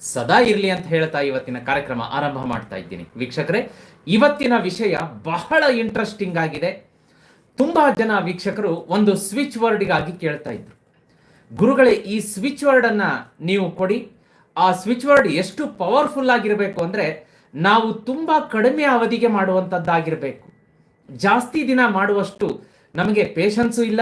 ಸದಾ ಇರಲಿ ಅಂತ ಹೇಳ್ತಾ ಇವತ್ತಿನ ಕಾರ್ಯಕ್ರಮ ಆರಂಭ ಮಾಡ್ತಾ ಇದ್ದೀನಿ. ವೀಕ್ಷಕರೇ, ಇವತ್ತಿನ ವಿಷಯ ಬಹಳ ಇಂಟ್ರೆಸ್ಟಿಂಗ್ ಆಗಿದೆ. ತುಂಬಾ ಜನ ವೀಕ್ಷಕರು ಒಂದು ಸ್ವಿಚ್ ವರ್ಡ್ಗಾಗಿ ಕೇಳ್ತಾ ಇದ್ರು. ಗುರುಗಳೇ, ಈ ಸ್ವಿಚ್ ವರ್ಡ್ ಅನ್ನ ನೀವು ಕೊಡಿ. ಆ ಸ್ವಿಚ್ ವರ್ಡ್ ಎಷ್ಟು ಪವರ್ಫುಲ್ ಆಗಿರಬೇಕು ಅಂದ್ರೆ ನಾವು ತುಂಬಾ ಕಡಿಮೆ ಅವಧಿಗೆ ಮಾಡುವಂಥದ್ದಾಗಿರಬೇಕು. ಜಾಸ್ತಿ ದಿನ ಮಾಡುವಷ್ಟು ನಮಗೆ ಪೇಷನ್ಸು ಇಲ್ಲ.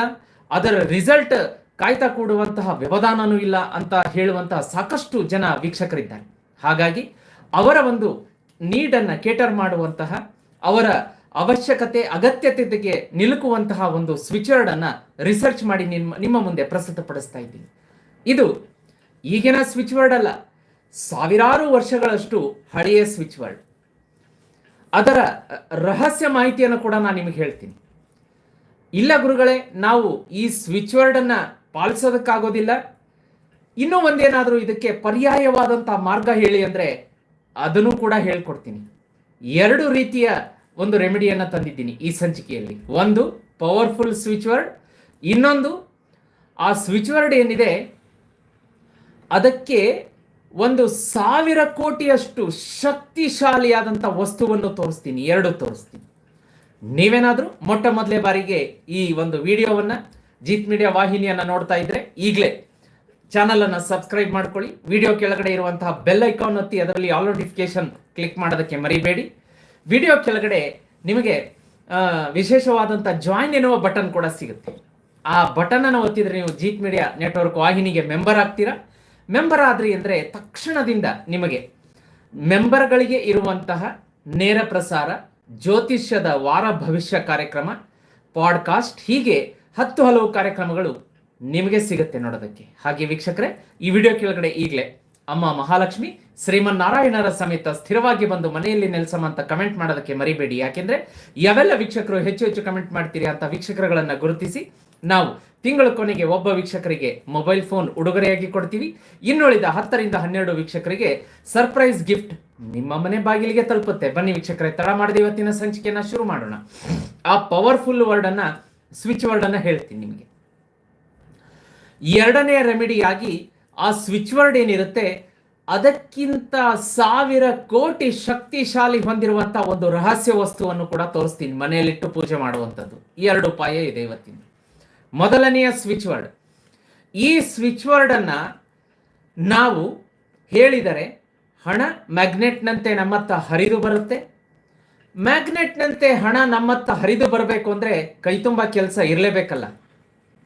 ಅದರ ರಿಸಲ್ಟ್ ಕಾಯ್ತಾ ಕೂಡುವಂತಹ ವ್ಯವಧಾನನೂ ಇಲ್ಲ ಅಂತ ಹೇಳುವಂತಹ ಸಾಕಷ್ಟು ಜನ ವೀಕ್ಷಕರಿದ್ದಾರೆ. ಹಾಗಾಗಿ ಅವರ ಒಂದು ನೀಡನ್ನು ಕೇಟರ್ ಮಾಡುವಂತಹ, ಅವರ ಅವಶ್ಯಕತೆ, ಅಗತ್ಯತೆಗೆ ನಿಲುಕುವಂತಹ ಒಂದು ಸ್ವಿಚರ್ಡ್ ಅನ್ನ ರಿಸರ್ಚ್ ಮಾಡಿ ನಿಮ್ಮ ನಿಮ್ಮ ಮುಂದೆ ಪ್ರಸ್ತುತಪಡಿಸ್ತಾ ಇದ್ದೀನಿ. ಇದು ಈಗಿನ ಸ್ವಿಚ್ ವರ್ಡ್ ಅಲ್ಲ, ಸಾವಿರಾರು ವರ್ಷಗಳಷ್ಟು ಹಳೆಯ ಸ್ವಿಚ್ ವರ್ಡ್ ಅದರ ರಹಸ್ಯ ಮಾಹಿತಿಯನ್ನು ಕೂಡ ನಾನು ನಿಮಗೆ ಹೇಳ್ತೀನಿ. ಇಲ್ಲ ಗುರುಗಳೇ, ನಾವು ಈ ಸ್ವಿಚ್ ವರ್ಡ್ ಅನ್ನ ಪಾಲಿಸೋದಕ್ಕಾಗೋದಿಲ್ಲ. ಇನ್ನೂ ಒಂದೇನಾದರೂ ಇದಕ್ಕೆ ಪರ್ಯಾಯವಾದಂಥ ಮಾರ್ಗ ಹೇಳಿ ಅಂದರೆ ಅದನ್ನು ಕೂಡ ಹೇಳ್ಕೊಡ್ತೀನಿ. ಎರಡು ರೀತಿಯ ಒಂದು ರೆಮಿಡಿಯನ್ನು ತಂದಿದ್ದೀನಿ ಈ ಸಂಚಿಕೆಯಲ್ಲಿ. ಒಂದು, ಪವರ್ಫುಲ್ ಸ್ವಿಚ್ ವರ್ಡ್. ಇನ್ನೊಂದು, ಆ ಸ್ವಿಚ್ ವರ್ಡ್ ಏನಿದೆ, ಅದಕ್ಕೆ ಒಂದು ಸಾವಿರ ಕೋಟಿಯಷ್ಟು ಶಕ್ತಿಶಾಲಿಯಾದಂಥ ವಸ್ತುವನ್ನು ತೋರಿಸ್ತೀನಿ. ಎರಡು ತೋರಿಸ್ತೀನಿ. ನೀವೇನಾದರೂ ಮೊಟ್ಟ ಮೊದಲೇ ಬಾರಿಗೆ ಈ ಒಂದು ವಿಡಿಯೋವನ್ನ ಜೀತ್ ಮೀಡಿಯಾ ವಾಹಿನಿಯನ್ನ ನೋಡ್ತಾ ಇದ್ರೆ ಈಗಲೇ ಚಾನಲ್ ಅನ್ನು ಸಬ್ಸ್ಕ್ರೈಬ್ ಮಾಡ್ಕೊಳ್ಳಿ. ವಿಡಿಯೋ ಕೆಳಗಡೆ ಇರುವಂತಹ ಬೆಲ್ ಐಕಾನ್ ಒತ್ತಿ ಅದರಲ್ಲಿ ಆಲ್ ನೋಟಿಫಿಕೇಶನ್ ಕ್ಲಿಕ್ ಮಾಡೋದಕ್ಕೆ ಮರಿಬೇಡಿ. ವಿಡಿಯೋ ಕೆಳಗಡೆ ನಿಮಗೆ ವಿಶೇಷವಾದಂಥ ಜಾಯಿನ್ ಎನ್ನುವ ಬಟನ್ ಕೂಡ ಸಿಗುತ್ತೆ. ಆ ಬಟನ್ ಅನ್ನು ಒತ್ತಿದ್ರೆ ನೀವು ಜೀತ್ ಮೀಡಿಯಾ ನೆಟ್ವರ್ಕ್ ವಾಹಿನಿಗೆ ಮೆಂಬರ್ ಆಗ್ತೀರಾ? ಮೆಂಬರ್ ಆದ್ರಿ ಅಂದ್ರೆ ತಕ್ಷಣದಿಂದ ನಿಮಗೆ ಮೆಂಬರ್ಗಳಿಗೆ ಇರುವಂತಹ ನೇರ ಪ್ರಸಾರ, ಜ್ಯೋತಿಷ್ಯದ ವಾರ ಭವಿಷ್ಯ ಕಾರ್ಯಕ್ರಮ ಪಾಡ್ಕಾಸ್ಟ್ ಹೀಗೆ ಹತ್ತು ಹಲವು ಕಾರ್ಯಕ್ರಮಗಳು ನಿಮಗೆ ಸಿಗುತ್ತೆ ನೋಡೋದಕ್ಕೆ. ಹಾಗೆ ವೀಕ್ಷಕರೇ, ಈ ವಿಡಿಯೋ ಕೆಳಗಡೆ ಈಗಲೇ ಅಮ್ಮ ಮಹಾಲಕ್ಷ್ಮಿ ಶ್ರೀಮನ್ ನಾರಾಯಣರ ಸಮೇತ ಸ್ಥಿರವಾಗಿ ಬಂದು ಮನೆಯಲ್ಲಿ ನೆಲೆಸಮ ಅಂತ ಕಮೆಂಟ್ ಮಾಡೋದಕ್ಕೆ ಮರಿಬೇಡಿ. ಯಾಕೆಂದ್ರೆ ಯಾವೆಲ್ಲ ವೀಕ್ಷಕರು ಹೆಚ್ಚು ಹೆಚ್ಚು ಕಮೆಂಟ್ ಮಾಡ್ತೀರಿ ಅಂತ ವೀಕ್ಷಕರುಗಳನ್ನ ಗುರುತಿಸಿ ನಾವು ತಿಂಗಳ ಕೊನೆಗೆ ಒಬ್ಬ ವೀಕ್ಷಕರಿಗೆ ಮೊಬೈಲ್ ಫೋನ್ ಉಡುಗೊರೆಯಾಗಿ ಕೊಡ್ತೀವಿ. ಇನ್ನುಳಿದ ಹತ್ತರಿಂದ ಹನ್ನೆರಡು ವೀಕ್ಷಕರಿಗೆ ಸರ್ಪ್ರೈಸ್ ಗಿಫ್ಟ್ ನಿಮ್ಮ ಮನೆ ಬಾಗಿಲಿಗೆ ತಲುಪುತ್ತೆ. ಬನ್ನಿ ವೀಕ್ಷಕರೇ, ತಡ ಮಾಡದೆ ಇವತ್ತಿನ ಸಂಚಿಕೆಯನ್ನ ಶುರು ಮಾಡೋಣ. ಆ ಪವರ್ಫುಲ್ ವರ್ಡ್ ಅನ್ನ ಸ್ವಿಚ್ ವರ್ಡ್ ಅನ್ನ ಹೇಳ್ತೀನಿ ನಿಮಗೆ. ಎರಡನೇ ರೆಮಿಡಿಯಾಗಿ ಆ ಸ್ವಿಚ್ ವರ್ಡ್ ಏನಿರುತ್ತೆ, ಅದಕ್ಕಿಂತ ಸಾವಿರ ಕೋಟಿ ಶಕ್ತಿಶಾಲಿ ಹೊಂದಿರುವಂತ ಒಂದು ರಹಸ್ಯ ವಸ್ತುವನ್ನು ಕೂಡ ತೋರಿಸ್ತೀನಿ, ಮನೆಯಲ್ಲಿಟ್ಟು ಪೂಜೆ ಮಾಡುವಂಥದ್ದು. ಎರಡು ಉಪಾಯ ಇದೆ ಇವತ್ತಿನ ಮೊದಲನೆಯ ಸ್ವಿಚ್ ವರ್ಡ್ ಈ ಸ್ವಿಚ್ ವರ್ಡ್ ಅನ್ನ ನಾವು ಹೇಳಿದರೆ ಹಣ ಮ್ಯಾಗ್ನೆಟ್ನಂತೆ ನಮ್ಮತ್ತ ಹರಿದು ಬರುತ್ತೆ ಮ್ಯಾಗ್ನೆಟ್ನಂತೆ ಹಣ ನಮ್ಮತ್ತ ಹರಿದು ಬರಬೇಕು ಅಂದ್ರೆ ಕೈ ತುಂಬ ಕೆಲಸ ಇರಲೇಬೇಕಲ್ಲ.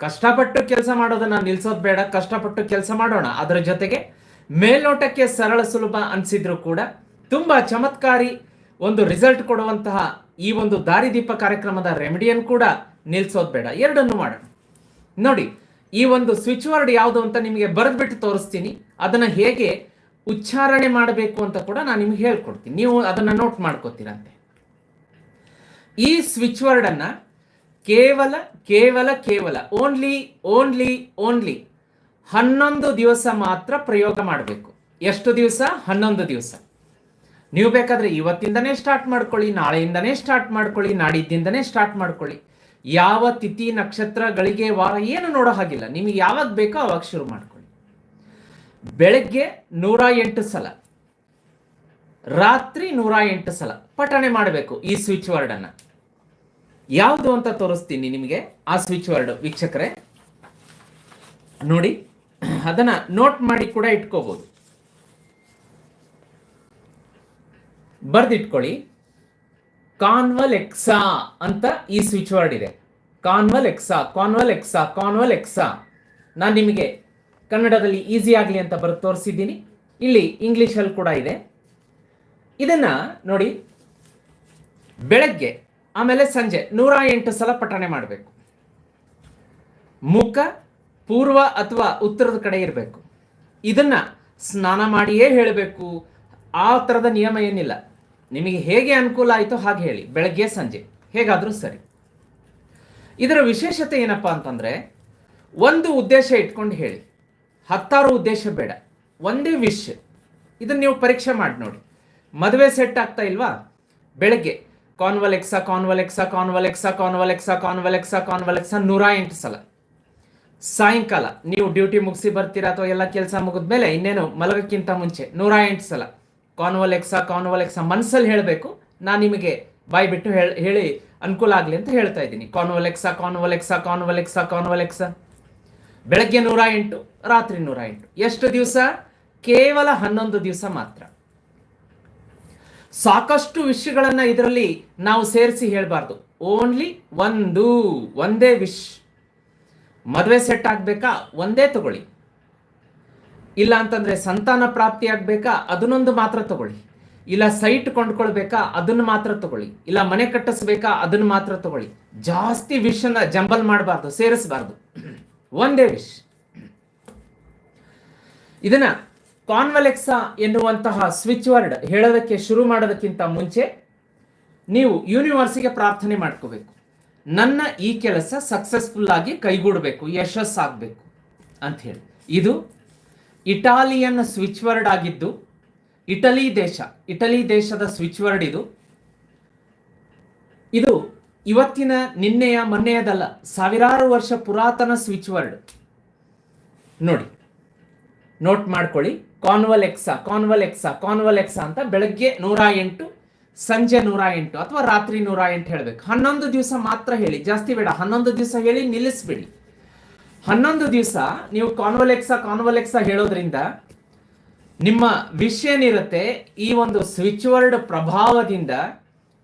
ಕಷ್ಟಪಟ್ಟು ಕೆಲಸ ಮಾಡೋದನ್ನ ನಿಲ್ಸೋದು ಬೇಡ, ಕಷ್ಟಪಟ್ಟು ಕೆಲಸ ಮಾಡೋಣ. ಅದರ ಜೊತೆಗೆ ಮೇಲ್ನೋಟಕ್ಕೆ ಸರಳ ಸುಲಭ ಅನಿಸಿದ್ರು ಕೂಡ ತುಂಬಾ ಚಮತ್ಕಾರಿ ಒಂದು ರಿಸಲ್ಟ್ ಕೊಡುವಂತಹ ಈ ಒಂದು ದಾರಿದೀಪ ಕಾರ್ಯಕ್ರಮದ ರೆಮಿಡಿಯನ್ ಕೂಡ ನಿಲ್ಸೋದು ಬೇಡ. ಎರಡನ್ನು ಮಾಡೋಣ. ನೋಡಿ, ಈ ಒಂದು ಸ್ವಿಚ್ ವರ್ಡ್ ಯಾವುದು ಅಂತ ನಿಮಗೆ ಬರೆದ್ಬಿಟ್ಟು ತೋರಿಸ್ತೀನಿ. ಅದನ್ನು ಹೇಗೆ ಉಚ್ಚಾರಣೆ ಮಾಡಬೇಕು ಅಂತ ಕೂಡ ನಾನು ನಿಮ್ಗೆ ಹೇಳ್ಕೊಡ್ತೀನಿ. ನೀವು ಅದನ್ನು ನೋಟ್ ಮಾಡ್ಕೋತೀರಂತೆ. ಈ ಸ್ವಿಚ್ ವರ್ಡ್ ಅನ್ನ ಕೇವಲ ಕೇವಲ ಕೇವಲ ಓನ್ಲಿ ಓನ್ಲಿ ಓನ್ಲಿ ಹನ್ನೊಂದು ದಿವಸ ಮಾತ್ರ ಪ್ರಯೋಗ ಮಾಡಬೇಕು. ಎಷ್ಟು ದಿವಸ? ಹನ್ನೊಂದು ದಿವಸ. ನೀವು ಬೇಕಾದರೆ ಇವತ್ತಿಂದನೇ ಸ್ಟಾರ್ಟ್ ಮಾಡ್ಕೊಳ್ಳಿ, ನಾಳೆಯಿಂದನೇ ಸ್ಟಾರ್ಟ್ ಮಾಡ್ಕೊಳ್ಳಿ, ನಾಡಿದ್ದಿಂದನೇ ಸ್ಟಾರ್ಟ್ ಮಾಡ್ಕೊಳ್ಳಿ. ಯಾವ ತಿಥಿ, ನಕ್ಷತ್ರಗಳಿಗೆ ವಾರ ಏನು ನೋಡೋ ಹಾಗಿಲ್ಲ. ನಿಮಗೆ ಯಾವಾಗ ಬೇಕೋ ಅವಾಗ ಶುರು ಮಾಡ್ಕೊಳ್ಳಿ. ಬೆಳಗ್ಗೆ ನೂರ ಎಂಟು ಸಲ, ರಾತ್ರಿ ನೂರ ಎಂಟು ಸಲ ಪಠಣೆ ಮಾಡಬೇಕು ಈ ಸ್ವಿಚ್ ವರ್ಡ್ ಅನ್ನ. ಯಾವುದು ಅಂತ ತೋರಿಸ್ತೀನಿ ನಿಮಗೆ ಆ ಸ್ವಿಚ್ ವರ್ಡ್ ವೀಕ್ಷಕರೇ. ನೋಡಿ, ಅದನ್ನ ನೋಟ್ ಮಾಡಿ ಕೂಡ ಇಟ್ಕೋಬಹುದು ಬರ್ದಿಟ್ಕೊಳ್ಳಿ. ಕಾನ್ವಲ್ ಎಕ್ಸಾ ಅಂತ ಈ ಸ್ವಿಚ್ ವರ್ಡ್ ಇದೆ. ಕಾನ್ವಲ್ ಎಕ್ಸಾ ಕಾನ್ವಲ್ ಎಕ್ಸಾ ಕಾನ್ವಲ್ ಎಕ್ಸಾ ನಾನು ನಿಮಗೆ ಕನ್ನಡದಲ್ಲಿ ಈಸಿ ಆಗಲಿ ಅಂತ ಬರೆದು ತೋರಿಸಿದ್ದೀನಿ. ಇಲ್ಲಿ ಇಂಗ್ಲಿಷಲ್ಲಿ ಕೂಡ ಇದೆ. ಇದನ್ನ ನೋಡಿ, ಬೆಳಗ್ಗೆ ಆಮೇಲೆ ಸಂಜೆ ನೂರ ಎಂಟು ಸಲ ಪಠಣೆ ಮಾಡಬೇಕು. ಮುಖ, ಪೂರ್ವ ಅಥವಾ ಉತ್ತರದ ಕಡೆ ಇರಬೇಕು. ಇದನ್ನ ಸ್ನಾನ ಮಾಡಿಯೇ ಹೇಳಬೇಕು. ಆ ಥರದ ನಿಯಮ ಏನಿಲ್ಲ. ನಿಮಗೆ ಹೇಗೆ ಅನುಕೂಲ ಆಯಿತೋ ಹಾಗೆ ಹೇಳಿ. ಬೆಳಗ್ಗೆ, ಸಂಜೆ. ಹೇಗಾದರೂ ಸರಿ. ಇದರ ವಿಶೇಷತೆ ಏನಪ್ಪ ಅಂತಂದರೆ, ಒಂದು ಉದ್ದೇಶ ಇಟ್ಕೊಂಡು ಹೇಳಿ. ಹತ್ತಾರು ಉದ್ದೇಶ ಬೇಡ. ಒಂದೇ ವಿಷ್ ಇದನ್ನ ನೀವು ಪರೀಕ್ಷೆ ಮಾಡಿ ನೋಡಿ. ಮದುವೆ ಸೆಟ್ ಆಗ್ತಾ ಇಲ್ವಾ? ಬೆಳಗ್ಗೆ. ಕಾನ್ವಲೆಕ್ಸಾ ಕಾನ್ವಲೆಕ್ಸ ಕಾನ್ವಲೆಕ್ಸ ಕಾನ್ವಲೆಕ್ಸ ಕಾನ್ವಲೆಕ್ಸ ಕಾನ್ವಲೆಕ್ಸ ನೂರ ಎಂಟು ಸಲ ಸಾಯಂಕಾಲ ನೀವು ಡ್ಯೂಟಿ ಮುಗಿಸಿ ಬರ್ತೀರಾ ಅಥವಾ ಎಲ್ಲ ಕೆಲಸ ಮುಗಿದ್ಮೇಲೆ ಇನ್ನೇನು ಮಲಗಕ್ಕಿಂತ ಮುಂಚೆ ನೂರ ಎಂಟು ಸಲ ಕಾನ್ವಲೆಕ್ಸ ಕಾನ್ವಲೆಕ್ಸ ಮನಸ್ಸಲ್ಲಿ ಹೇಳಬೇಕು ನಾನು ನಿಮಗೆ ಬಾಯಿ ಬಿಟ್ಟು ಹೇಳಿ ಅನುಕೂಲ ಆಗಲಿ ಅಂತ ಹೇಳ್ತಾ ಇದ್ದೀನಿ ಕಾನ್ವಲೆಕ್ಸ ಕಾನ್ವಲೆಕ್ಸ ಕಾನ್ವಲೆಕ್ಸ ಕಾನ್ವಲೆಕ್ಸ ಬೆಳಗ್ಗೆ ನೂರ ಎಂಟು ರಾತ್ರಿ ನೂರ ಎಂಟು ಎಷ್ಟು ದಿವಸ ಕೇವಲ ಹನ್ನೊಂದು ದಿವಸ ಮಾತ್ರ ಸಾಕಷ್ಟು ವಿಷಯಗಳನ್ನ ಇದರಲ್ಲಿ ನಾವು ಸೇರಿಸಿ ಹೇಳಬಾರ್ದು. ಓನ್ಲಿ ಒಂದು, ಒಂದೇ ವಿಶ್ ಮದುವೆ ಸೆಟ್ ಆಗಬೇಕಾ? ಒಂದೇ ತಗೊಳ್ಳಿ. ಇಲ್ಲ ಅಂತಂದ್ರೆ ಸಂತಾನ ಪ್ರಾಪ್ತಿ ಆಗಬೇಕಾ? ಅದನ್ನೊಂದು ಮಾತ್ರ ತಗೊಳ್ಳಿ. ಇಲ್ಲ ಸೈಟ್ ಕೊಂಡ್ಕೊಳ್ಬೇಕಾ? ಅದನ್ನ ಮಾತ್ರ ತಗೊಳ್ಳಿ. ಇಲ್ಲ ಮನೆ ಕಟ್ಟಿಸ್ಬೇಕಾ? ಅದನ್ನ ಮಾತ್ರ ತಗೊಳ್ಳಿ. ಜಾಸ್ತಿ ವಿಷ್ ಅನ್ನ ಜಂಬಲ್ ಮಾಡಬಾರ್ದು, ಸೇರಿಸಬಾರ್ದು. ಒಂದೇ ವಿಶ್ ಇದನ್ನ ಕಾನ್ವಲೆಕ್ಸಾ ಎನ್ನುವಂತಹ ಸ್ವಿಚ್ ವರ್ಡ್ ಹೇಳೋದಕ್ಕೆ ಶುರು ಮಾಡೋದಕ್ಕಿಂತ ಮುಂಚೆ ನೀವು ಯೂನಿವರ್ಸಿಗೆ ಪ್ರಾರ್ಥನೆ ಮಾಡ್ಕೋಬೇಕು. ನನ್ನ ಈ ಕೆಲಸ ಸಕ್ಸಸ್ಫುಲ್ ಆಗಿ ಕೈಗೂಡಬೇಕು, ಯಶಸ್ಸಾಗಬೇಕು ಅಂತ ಹೇಳಿ. ಇದು ಇಟಾಲಿಯನ್ ಸ್ವಿಚ್ ವರ್ಡ್ ಆಗಿದ್ದು, ಇಟಲಿ ದೇಶ, ಇಟಲಿ ದೇಶದ ಸ್ವಿಚ್ ವರ್ಡ್ ಇದು. ಇದು ಇವತ್ತಿನ ನಿನ್ನೆಯ ಮೊನ್ನೆಯದಲ್ಲ, ಸಾವಿರಾರು ವರ್ಷ ಪುರಾತನ ಸ್ವಿಚ್ ವರ್ಡ್. ನೋಡಿ, ನೋಟ್ ಮಾಡ್ಕೊಳ್ಳಿ. ಕಾನ್ವಲೆಕ್ಸಾ ಕಾನ್ವಲೆಕ್ಸಾ ಕಾನ್ವಲೆಕ್ಸಾ ಅಂತ ಬೆಳಗ್ಗೆ ನೂರ ಎಂಟು, ಸಂಜೆ ನೂರ ಎಂಟು ಅಥವಾ ರಾತ್ರಿ ನೂರ ಎಂಟು ಹೇಳಬೇಕು. ಹನ್ನೊಂದು ದಿವಸ ಮಾತ್ರ ಹೇಳಿ, ಜಾಸ್ತಿ ಬೇಡ. ಹನ್ನೊಂದು ದಿವಸ ಹೇಳಿ ನಿಲ್ಲಿಸ್ಬಿಡಿ. ಹನ್ನೊಂದು ದಿವಸ ನೀವು ಕಾನ್ವಲೆಕ್ಸಾ ಕಾನ್ವಲೆಕ್ಸಾ ಹೇಳೋದ್ರಿಂದ ನಿಮ್ಮ ವಿಷ್ ಏನಿರುತ್ತೆ ಈ ಒಂದು ಸ್ವಿಚ್ ವರ್ಡ್ ಪ್ರಭಾವದಿಂದ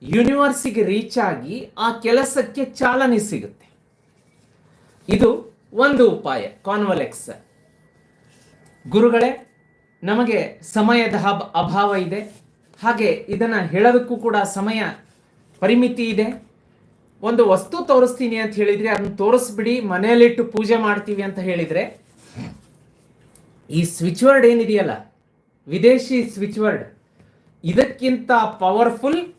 ಯೂನಿವರ್ಸಿಗೆ ರೀಚ್ ಆಗಿ ಆ ಕೆಲಸಕ್ಕೆ ಚಾಲನೆ ಸಿಗುತ್ತೆ. ಇದು ಒಂದು ಉಪಾಯ, ಕಾನ್ವಲೆಕ್ಸ್. ಗುರುಗಳೇ ನಮಗೆ ಸಮಯದ ಹಬ್- ಅಭಾವ ಇದೆ. ಹಾಗೆ ಇದನ್ನು ಹೇಳೋದಕ್ಕೂ ಕೂಡ ಸಮಯ ಪರಿಮಿತಿ ಇದೆ. ಒಂದು ವಸ್ತು ತೋರಿಸ್ತೀನಿ ಅಂತ ಹೇಳಿದರೆ ಅದನ್ನು ತೋರಿಸ್ಬಿಡಿ, ಮನೆಯಲ್ಲಿಟ್ಟು ಪೂಜೆ ಮಾಡ್ತೀವಿ ಅಂತ ಹೇಳಿದರೆ, ಈ ಸ್ವಿಚ್ ವರ್ಡ್ ಏನಿದೆಯಲ್ಲ, ವಿದೇಶಿ ಸ್ವಿಚ್ ವರ್ಡ್, ಇದಕ್ಕಿಂತ ಪವರ್ಫುಲ್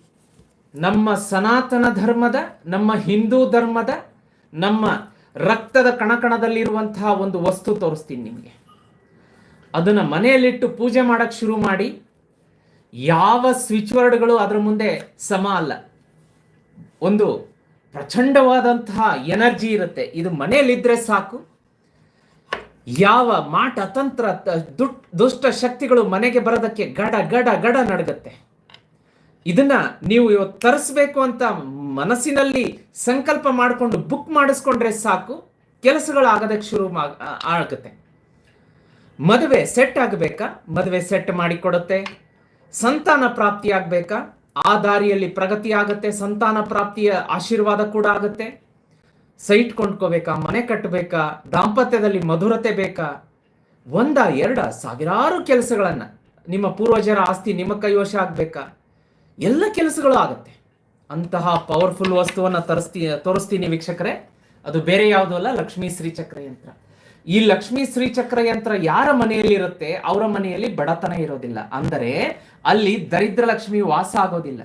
ನಮ್ಮ ಸನಾತನ ಧರ್ಮದ, ನಮ್ಮ ಹಿಂದೂ ಧರ್ಮದ, ನಮ್ಮ ರಕ್ತದ ಕಣಕಣದಲ್ಲಿರುವಂತಹ ಒಂದು ವಸ್ತು ತೋರಿಸ್ತೀನಿ ನಿಮಗೆ. ಅದನ್ನ ಮನೆಯಲ್ಲಿಟ್ಟು ಪೂಜೆ ಮಾಡೋಕ್ಕೆ ಶುರು ಮಾಡಿ, ಯಾವ ಸ್ವಿಚ್ ವರ್ಡ್ಗಳು ಅದರ ಮುಂದೆ ಸಮ ಅಲ್ಲ. ಒಂದು ಪ್ರಚಂಡವಾದಂತಹ ಎನರ್ಜಿ ಇರುತ್ತೆ. ಇದು ಮನೆಯಲ್ಲಿದ್ದರೆ ಸಾಕು. ಯಾವ ಮಾಟ, ತಂತ್ರ ದುಷ್ಟ ಶಕ್ತಿಗಳು ಮನೆಗೆ ಬರೋದಕ್ಕೆ ಗಡ ಗಡ ಗಡ ನಡಗತ್ತೆ. ಇದನ್ನ ನೀವು ಇವತ್ತು ತರಿಸ್ಬೇಕು ಅಂತ ಮನಸ್ಸಿನಲ್ಲಿ ಸಂಕಲ್ಪ ಮಾಡಿಕೊಂಡು ಬುಕ್ ಮಾಡಿಸ್ಕೊಂಡ್ರೆ ಸಾಕು. ಕೆಲಸಗಳು ಆಗೋದಕ್ಕೆ ಶುರು ಆಗುತ್ತೆ. ಮದುವೆ ಸೆಟ್ ಆಗಬೇಕಾ? ಮದುವೆ ಸೆಟ್ ಮಾಡಿಕೊಡುತ್ತೆ. ಸಂತಾನ ಪ್ರಾಪ್ತಿ ಆಗಬೇಕಾ? ಆ ದಾರಿಯಲ್ಲಿ ಪ್ರಗತಿ ಆಗುತ್ತೆ, ಸಂತಾನ ಪ್ರಾಪ್ತಿಯ ಆಶೀರ್ವಾದ ಕೂಡ ಆಗುತ್ತೆ. ಸೈಟ್ ಕೊಂಡ್ಕೋಬೇಕಾ? ಮನೆ ಕಟ್ಟಬೇಕಾ? ದಾಂಪತ್ಯದಲ್ಲಿ ಮಧುರತೆ ಬೇಕಾ? ಒಂದ, ಎರಡ, ಸಾವಿರಾರು ಕೆಲಸಗಳನ್ನ ನಿಮ್ಮ ಪೂರ್ವಜರ ಆಸ್ತಿ ನಿಮ್ಮ ಕೈವಶ ಆಗಬೇಕಾ? ಎಲ್ಲ ಕೆಲಸಗಳು ಆಗುತ್ತೆ. ಅಂತಹ ಪವರ್ಫುಲ್ ವಸ್ತುವನ್ನ ತರಿಸ್ತಿ, ತೋರಿಸ್ತೀನಿ ವೀಕ್ಷಕರೇ. ಅದು ಬೇರೆ ಯಾವುದೂ ಅಲ್ಲ, ಲಕ್ಷ್ಮೀ ಶ್ರೀಚಕ್ರ ಯಂತ್ರ ಈ ಲಕ್ಷ್ಮೀ ಶ್ರೀಚಕ್ರ ಯಂತ್ರ ಯಾರ ಮನೆಯಲ್ಲಿ ಇರುತ್ತೆ? ಅವರ ಮನೆಯಲ್ಲಿ ಬಡತನ ಇರೋದಿಲ್ಲ. ಅಂದರೆ ಅಲ್ಲಿ ದರಿದ್ರ ಲಕ್ಷ್ಮಿ ವಾಸ ಆಗೋದಿಲ್ಲ.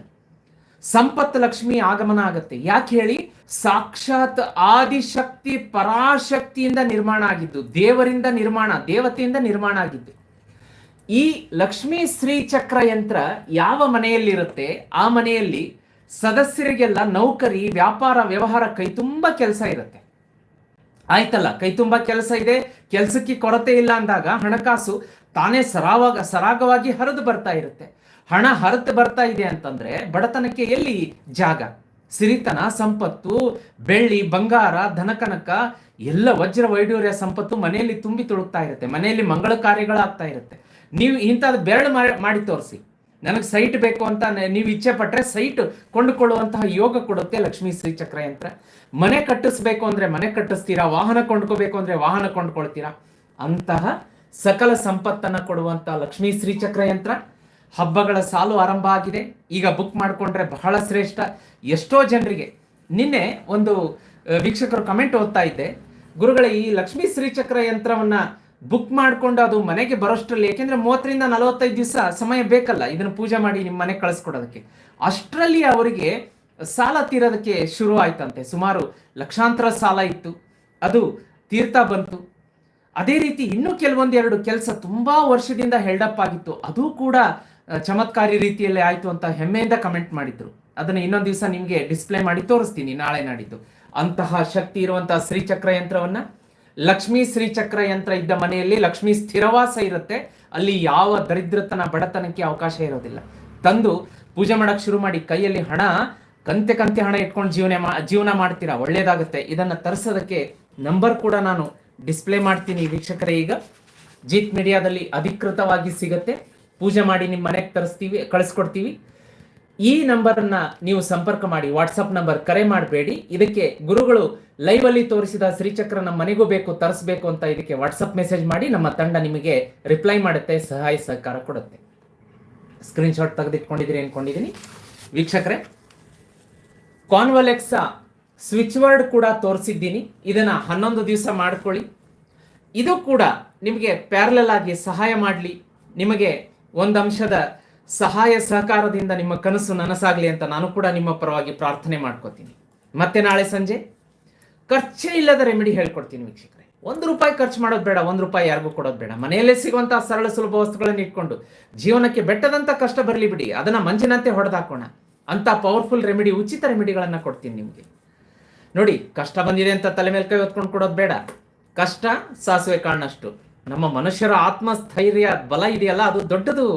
ಸಂಪತ್ ಲಕ್ಷ್ಮಿ ಆಗಮನ ಆಗತ್ತೆ. ಯಾಕೆ ಹೇಳಿ? ಸಾಕ್ಷಾತ್ ಆದಿಶಕ್ತಿ ಪರಾಶಕ್ತಿಯಿಂದ ನಿರ್ಮಾಣ ಆಗಿದ್ದು, ದೇವರಿಂದ ನಿರ್ಮಾಣ, ದೇವತೆಯಿಂದ ನಿರ್ಮಾಣ ಆಗಿದ್ದು. ಈ ಲಕ್ಷ್ಮೀ ಶ್ರೀಚಕ್ರ ಯಂತ್ರ ಯಾವ ಮನೆಯಲ್ಲಿರುತ್ತೆ ಆ ಮನೆಯಲ್ಲಿ ಸದಸ್ಯರಿಗೆಲ್ಲ ನೌಕರಿ, ವ್ಯಾಪಾರ, ವ್ಯವಹಾರ ಕೈ ತುಂಬ ಕೆಲಸ ಇರುತ್ತೆ. ಆಯ್ತಲ್ಲ, ಕೈ ತುಂಬಾ ಕೆಲಸ ಇದೆ, ಕೆಲಸಕ್ಕೆ ಕೊರತೆ ಇಲ್ಲ ಅಂದಾಗ ಹಣಕಾಸು ತಾನೇ ಸರಾವಾಗ, ಸರಾಗವಾಗಿ ಹರಿದು ಬರ್ತಾ ಇರುತ್ತೆ. ಹಣ ಹರಿದು ಬರ್ತಾ ಇದೆ ಅಂತಂದ್ರೆ ಬಡತನಕ್ಕೆ ಎಲ್ಲಿ ಜಾಗ? ಸಿರಿತನ, ಸಂಪತ್ತು, ಬೆಳ್ಳಿ, ಬಂಗಾರ, ಧನಕನಕ, ಎಲ್ಲ ವಜ್ರ ವೈಡೂರ್ಯ ಸಂಪತ್ತು ಮನೆಯಲ್ಲಿ ತುಂಬಿ ತುಳುಕ್ತಾ ಇರುತ್ತೆ, ಮನೆಯಲ್ಲಿ ಮಂಗಳ ಕಾರ್ಯಗಳಾಗ್ತಾ ಇರುತ್ತೆ. ನೀವು ಇಂಥದ್ದು ಬೆರಳು ಮಾಡಿ- ಮಾಡಿ ತೋರಿಸಿ. ನನಗೆ ಸೈಟ್ ಬೇಕು ಅಂತ ನೀವು ಇಚ್ಛೆ ಪಟ್ಟರೆ ಸೈಟ್ ಕೊಂಡುಕೊಳ್ಳುವಂತಹ ಯೋಗ ಕೊಡುತ್ತೆ ಲಕ್ಷ್ಮೀ ಶ್ರೀ ಚಕ್ರ ಯಂತ್ರ. ಮನೆ ಕಟ್ಟಿಸ್ಬೇಕು ಅಂದ್ರೆ ಮನೆ ಕಟ್ಟಿಸ್ತೀರಾ? ವಾಹನ ಕೊಂಡ್ಕೋಬೇಕು ಅಂದ್ರೆ ವಾಹನ ಕೊಂಡ್ಕೊಳ್ತೀರಾ? ಅಂತಹ ಸಕಲ ಸಂಪತ್ತನ್ನ ಕೊಡುವಂತಹ ಲಕ್ಷ್ಮೀ ಶ್ರೀ ಚಕ್ರ ಯಂತ್ರ. ಹಬ್ಬಗಳ ಸಾಲು ಆರಂಭ ಆಗಿದೆ. ಈಗ ಬುಕ್ ಮಾಡಿಕೊಂಡ್ರೆ ಬಹಳ ಶ್ರೇಷ್ಠ. ಎಷ್ಟೋ ಜನರಿಗೆ ನಿನ್ನೆ ಒಂದು ವೀಕ್ಷಕರು ಕಮೆಂಟ್ ಓದ್ತಾ ಇದ್ದೆ. ಗುರುಗಳ, ಈ ಲಕ್ಷ್ಮೀ ಶ್ರೀಚಕ್ರ ಯಂತ್ರವನ್ನ ಬುಕ್ ಮಾಡ್ಕೊಂಡು ಅದು ಮನೆಗೆ ಬರೋಷ್ಟರಲ್ಲಿ ಯಾಕೆಂದ್ರೆ ಮೂವತ್ತರಿಂದ ನಲವತ್ತೈದು ದಿವಸ ಸಮಯ ಬೇಕಲ್ಲ, ಇದನ್ನು ಪೂಜೆ ಮಾಡಿ ನಿಮ್ಮ ಮನೆಗೆ ಕಳಿಸ್ಕೊಡೋದಕ್ಕೆ. ಅಷ್ಟರಲ್ಲಿ ಅವರಿಗೆ ಸಾಲ ತೀರೋದಕ್ಕೆ ಶುರು ಆಯ್ತಂತೆ. ಸುಮಾರು ಲಕ್ಷಾಂತರ ಸಾಲ ಇತ್ತು. ಅದು ತೀರ್ತಾ ಬಂತು. ಅದೇ ರೀತಿ ಇನ್ನೂ ಕೆಲವೊಂದೆರಡು ಕೆಲಸ ತುಂಬಾ ವರ್ಷದಿಂದ ಹೆಲ್ಡಪ್ ಆಗಿತ್ತು. ಅದು ಕೂಡ ಚಮತ್ಕಾರಿ ರೀತಿಯಲ್ಲಿ ಆಯ್ತು ಅಂತ ಹೆಮ್ಮೆಯಿಂದ ಕಮೆಂಟ್ ಮಾಡಿದ್ರು. ಅದನ್ನ ಇನ್ನೊಂದು ದಿವಸ ನಿಮಗೆ ಡಿಸ್ಪ್ಲೇ ಮಾಡಿ ತೋರಿಸ್ತೀನಿ ನಾಳೆ ನಾಡಿದ್ದು. ಅಂತಹ ಶಕ್ತಿ ಇರುವಂತಹ ಶ್ರೀಚಕ್ರ ಯಂತ್ರವನ್ನ. ಲಕ್ಷ್ಮೀ ಶ್ರೀಚಕ್ರ ಯಂತ್ರ ಇದ್ದ ಮನೆಯಲ್ಲಿ ಲಕ್ಷ್ಮೀ ಸ್ಥಿರವಾಸ ಇರುತ್ತೆ. ಅಲ್ಲಿ ಯಾವ ದರಿದ್ರತನ, ಬಡತನಕ್ಕೆ ಅವಕಾಶ ಇರೋದಿಲ್ಲ. ತಂದು ಪೂಜೆ ಮಾಡಕ್ ಶುರು ಮಾಡಿ ಕೈಯಲ್ಲಿ ಹಣ, ಕಂತೆ ಕಂತೆ ಹಣ ಇಟ್ಕೊಂಡು ಜೀವನ ಮಾ, ಜೀವನ ಮಾಡ್ತೀರಾ? ಒಳ್ಳೇದಾಗುತ್ತೆ. ಇದನ್ನ ತರಿಸೋದಕ್ಕೆ ನಂಬರ್ ಕೂಡ ನಾನು ಡಿಸ್ಪ್ಲೇ ಮಾಡ್ತೀನಿ ವೀಕ್ಷಕರೇ. ಈಗ ಜೀತ್ ಮೀಡಿಯಾದಲ್ಲಿ ಅಧಿಕೃತವಾಗಿ ಸಿಗತ್ತೆ. ಪೂಜೆ ಮಾಡಿ ನಿಮ್ಮ ಮನೆಗೆ ತರಿಸ್ತೀವಿ, ಕಳಿಸ್ಕೊಡ್ತೀವಿ. ಈ ನಂಬರನ್ನ ನೀವು ಸಂಪರ್ಕ ಮಾಡಿ ವಾಟ್ಸಪ್ ನಂಬರ್ ಕರೆ ಮಾಡಬೇಡಿ. ಇದಕ್ಕೆ ಗುರುಗಳು ಲೈವ್ ಅಲ್ಲಿ ತೋರಿಸಿದ ಶ್ರೀಚಕ್ರ ನಮ್ಮ ಮನೆಗೂ ಬೇಕು, ತರಿಸ್ಬೇಕು ಅಂತ ಇದಕ್ಕೆ ವಾಟ್ಸಪ್ ಮೆಸೇಜ್ ಮಾಡಿ, ನಮ್ಮ ತಂಡ ನಿಮಗೆ ರಿಪ್ಲೈ ಮಾಡುತ್ತೆ, ಸಹಾಯ ಸಹಕಾರ ಕೊಡುತ್ತೆ. ಸ್ಕ್ರೀನ್ ಶಾಟ್ ತೆಗೆದಿಟ್ಕೊಂಡಿದ್ದೀರಿ ಅನ್ಕೊಂಡಿದ್ದೀನಿ ವೀಕ್ಷಕರೇ ಕಾನ್ವಲೆಕ್ಸ ಸ್ವಿಚ್ ವರ್ಡ್ ಕೂಡ ತೋರಿಸಿದ್ದೀನಿ. ಇದನ್ನ ಹನ್ನೊಂದು ದಿವಸ ಮಾಡ್ಕೊಳ್ಳಿ. ಇದು ಕೂಡ ನಿಮಗೆ ಪ್ಯಾರಲಲ್ ಸಹಾಯ ಮಾಡಲಿ. ನಿಮಗೆ ಒಂದು ಅಂಶದ ಸಹಾಯ ಸಹಕಾರದಿಂದ ನಿಮ್ಮ ಕನಸು ನನಸಾಗಲಿ ಅಂತ ನಾನು ಕೂಡ ನಿಮ್ಮ ಪರವಾಗಿ ಪ್ರಾರ್ಥನೆ ಮಾಡ್ಕೋತೀನಿ. ಮತ್ತೆ ನಾಳೆ ಸಂಜೆ ಖರ್ಚೇ ಇಲ್ಲದ ರೆಮಿಡಿ ಹೇಳ್ಕೊಡ್ತೀನಿ ವೀಕ್ಷಕರೇ. ಒಂದು ರೂಪಾಯಿ ಖರ್ಚು ಮಾಡೋದು ಬೇಡ, ಒಂದು ರೂಪಾಯಿ ಯಾರಿಗೂ ಕೊಡೋದು ಬೇಡ. ಮನೆಯಲ್ಲೇ ಸಿಗುವಂತಹ ಸರಳ ಸುಲಭ ವಸ್ತುಗಳನ್ನು ಇಟ್ಕೊಂಡು ಜೀವನಕ್ಕೆ ಬೆಟ್ಟದಂತ ಕಷ್ಟ ಬರಲಿ ಬಿಡಿ, ಅದನ್ನ ಮಂಜಿನಂತೆ ಹೊಡೆದಾಕೋಣ. ಅಂತ ಪವರ್ಫುಲ್ ರೆಮಿಡಿ ಉಚಿತ ರೆಮಿಡಿಗಳನ್ನ ಕೊಡ್ತೀನಿ ನಿಮಗೆ. ನೋಡಿ, ಕಷ್ಟ ಬಂದಿದೆ ಅಂತ ತಲೆ ಮೇಲೆ ಕೈ ಹೊತ್ಕೊಂಡು ಕೊಡೋದು ಬೇಡ. ಕಷ್ಟ ಸಾಸಿವೆ ಕಾಣಷ್ಟು ನಮ್ಮ ಮನುಷ್ಯರ ಆತ್ಮಸ್ಥೈರ್ಯ, ಬಲ ಇದೆಯಲ್ಲ, ಅದು ದೊಡ್ಡದು.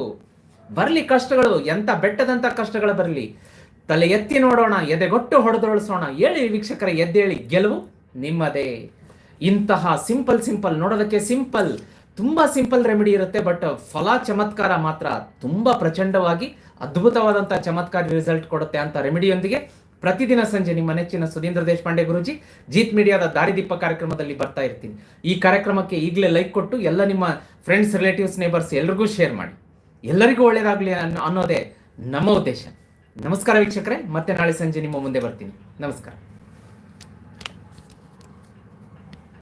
ಬರಲಿ ಕಷ್ಟಗಳು, ಎಂತ ಬೆಟ್ಟದಂತ ಕಷ್ಟಗಳು ಬರಲಿ. ತಲೆ ಎತ್ತಿ ನೋಡೋಣ, ಎದೆಗೊಟ್ಟು ಹೊಡೆದೊಳಿಸೋಣ ಹೇಳಿ ವೀಕ್ಷಕರ, ಎದ್ದೇಳಿ, ಗೆಲುವು ನಿಮ್ಮದೇ. ಇಂತಹ ಸಿಂಪಲ್ ಸಿಂಪಲ್ ನೋಡೋದಕ್ಕೆ ಸಿಂಪಲ್, ತುಂಬಾ ಸಿಂಪಲ್ ರೆಮಿಡಿ ಇರುತ್ತೆ, ಬಟ್ ಫಲ, ಚಮತ್ಕಾರ ಮಾತ್ರ ತುಂಬಾ ಪ್ರಚಂಡವಾಗಿ ಅದ್ಭುತವಾದಂಥ ಚಮತ್ಕಾರಿ ರಿಸಲ್ಟ್ ಕೊಡುತ್ತೆ ಅಂತ ರೆಮಿಡಿಯೊಂದಿಗೆ ಪ್ರತಿದಿನ ಸಂಜೆ ನಿಮ್ಮ ನೆಚ್ಚಿನ ಸುಧೀಂದ್ರ ದೇಶಪಾಂಡೆ ಗುರುಜಿ, ಜೀತ್ ಮೀಡಿಯಾದ ದಾರಿದೀಪ ಕಾರ್ಯಕ್ರಮದಲ್ಲಿ ಬರ್ತಾ ಇರ್ತೀನಿ. ಈ ಕಾರ್ಯಕ್ರಮಕ್ಕೆ ಈಗಲೇ ಲೈಕ್ ಕೊಟ್ಟು ಎಲ್ಲ ನಿಮ್ಮ ಫ್ರೆಂಡ್ಸ್ ರಿಲೇಟಿವ್ಸ್ ನೇಬರ್ಸ್ ಎಲ್ರಿಗೂ ಶೇರ್ ಮಾಡಿ. ಎಲ್ಲರಿಗೂ ಒಳ್ಳೇದಾಗಲಿ ಅನ್ನೋ ಅನ್ನೋದೇ ನಮ್ಮ ಉದ್ದೇಶ. ನಮಸ್ಕಾರ ವೀಕ್ಷಕರೇ, ಮತ್ತೆ ನಾಳೆ ಸಂಜೆ ನಿಮ್ಮ ಮುಂದೆ ಬರ್ತೀನಿ. ನಮಸ್ಕಾರ.